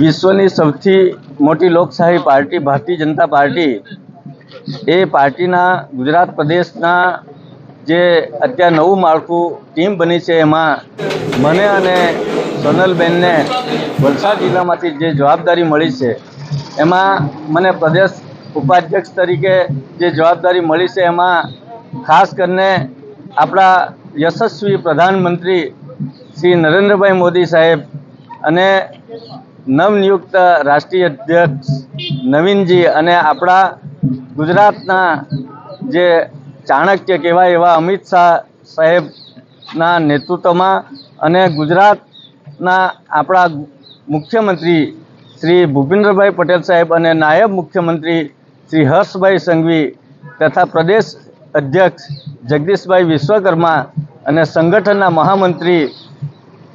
વિશ્વની સૌથી મોટી લોકશાહી પાર્ટી, ભારતીય જનતા પાર્ટી, એ પાર્ટીના ગુજરાત પ્રદેશના જે અત્યારે નવું માળખું ટીમ બની છે, એમાં મને અને સોનલબેનને વલસાડ જિલ્લામાંથી જે જવાબદારી મળી છે, એમાં મને પ્રદેશ ઉપાધ્યક્ષ તરીકે જે જવાબદારી મળી છે, એમાં ખાસ કરીને આપણા યશસ્વી પ્રધાનમંત્રી શ્રી નરેન્દ્રભાઈ મોદી સાહેબ અને નવનિયુક્ત રાષ્ટ્રીય અધ્યક્ષ નવીનજી અને આપણા ગુજરાતના જે ચાણક્ય કહેવાય એવા અમિત શાહ સાહેબના નેતૃત્વમાં અને ગુજરાતના આપણા મુખ્યમંત્રી શ્રી ભૂપેન્દ્રભાઈ પટેલ સાહેબ અને નાયબ મુખ્યમંત્રી શ્રી હર્ષભાઈ સંઘવી તથા પ્રદેશ અધ્યક્ષ જગદીશભાઈ વિશ્વકર્મા અને સંગઠનના મહામંત્રી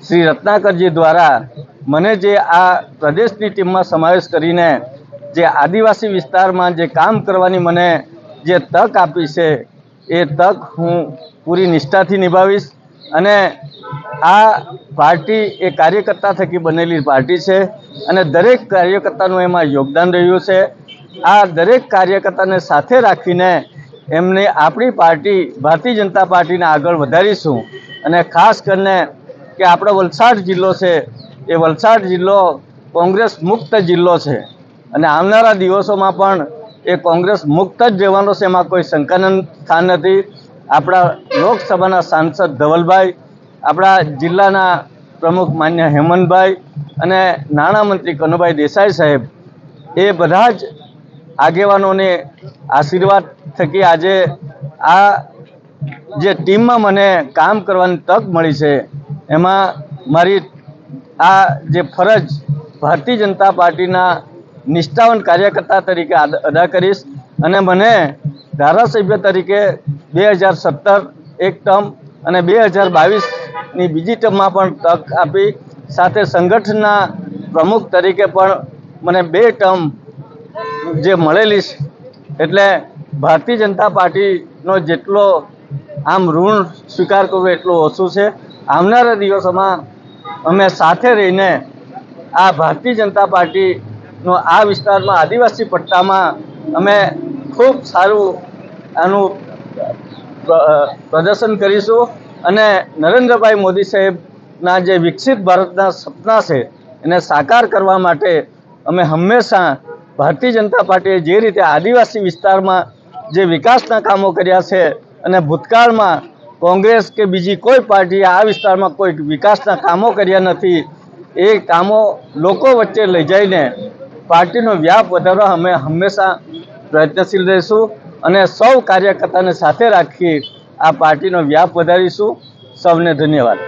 શ્રી રત્નાકરજી દ્વારા મને જે આ પ્રદેશની ટીમમાં સમાવેશ કરીને જે આદિવાસી વિસ્તારમાં જે કામ કરવાની મને જે તક આપી છે, એ તક હું પૂરી નિષ્ઠાથી નિભાવીશ અને આ પાર્ટી એ કાર્યકર્તા થકી બનેલી પાર્ટી છે અને દરેક કાર્યકર્તાનું એમાં યોગદાન રહ્યું છે. આ દરેક કાર્યકર્તાને સાથે રાખીને એમને આપણી પાર્ટી, ભારતીય જનતા પાર્ટીને આગળ વધારીશું અને ખાસ કરીને કે આપણો વલસાડ જિલ્લો છે, એ વલસાડ જિલ્લો કોંગ્રેસ મુક્ત જિલ્લો છે. અને આવનારા દિવસોમાં પણ એ કોંગ્રેસ મુક્ત જ રહેવાનો છે, એમાં કોઈ સંકલન સ્થાન નથી. આપણા લોકસભાના સાંસદ ધવલભાઈ, આપણા જિલ્લાના પ્રમુખ માન્ય હેમંતભાઈ અને નાણામંત્રી કનુભાઈ દેસાઈ સાહેબ, એ બધા જ આગેવાનોને આશીર્વાદ થકી આજે આ જે ટીમમાં મને કામ કરવાની તક મળી છે એમાં મારી આ જે ફરજ ભારતીય જનતા પાર્ટીના નિષ્ઠાવાન કાર્યકર્તા તરીકે અદા કરીશ. અને મને ધારાસભ્ય તરીકે બે હજાર સત્તર એક ટર્મ અને બે હજાર બાવીસની બીજી ટર્મમાં પણ તક આપી, સાથે સંગઠનના પ્રમુખ તરીકે પણ મને બે ટર્મ જે મળેલી છે. એટલે ભારતીય જનતા પાર્ટીનો જેટલો આમ ઋણ સ્વીકાર કરવો એટલું ઓછું છે. આવનારા દિવસોમાં અમે સાથે રહીને આ ભારતીય જનતા પાર્ટીનો આ વિસ્તારમાં આદિવાસી પટ્ટામાં અમે ખૂબ સારું આનું પ્રદર્શન કરીશું અને નરેન્દ્રભાઈ મોદી સાહેબના જે વિકસિત ભારતના સપના છે એને સાકાર કરવા માટે અમે હંમેશા ભારતીય જનતા પાર્ટીએ જે રીતે આદિવાસી વિસ્તારમાં જે વિકાસના કામો કર્યા છે અને ભૂતકાળમાં કોંગ્રેસ કે બીજી કોઈ પાર્ટીએ આ વિસ્તારમાં કોઈ વિકાસના કામો કર્યા નથી, એ કામો લોકો વચ્ચે લઈ જઈને પાર્ટીનો વ્યાપ વધારવા અમે હંમેશા પ્રયત્નશીલ રહીશું અને સૌ કાર્યકર્તાને સાથે રાખી આ પાર્ટીનો વ્યાપ વધારીશું. સૌને ધન્યવાદ.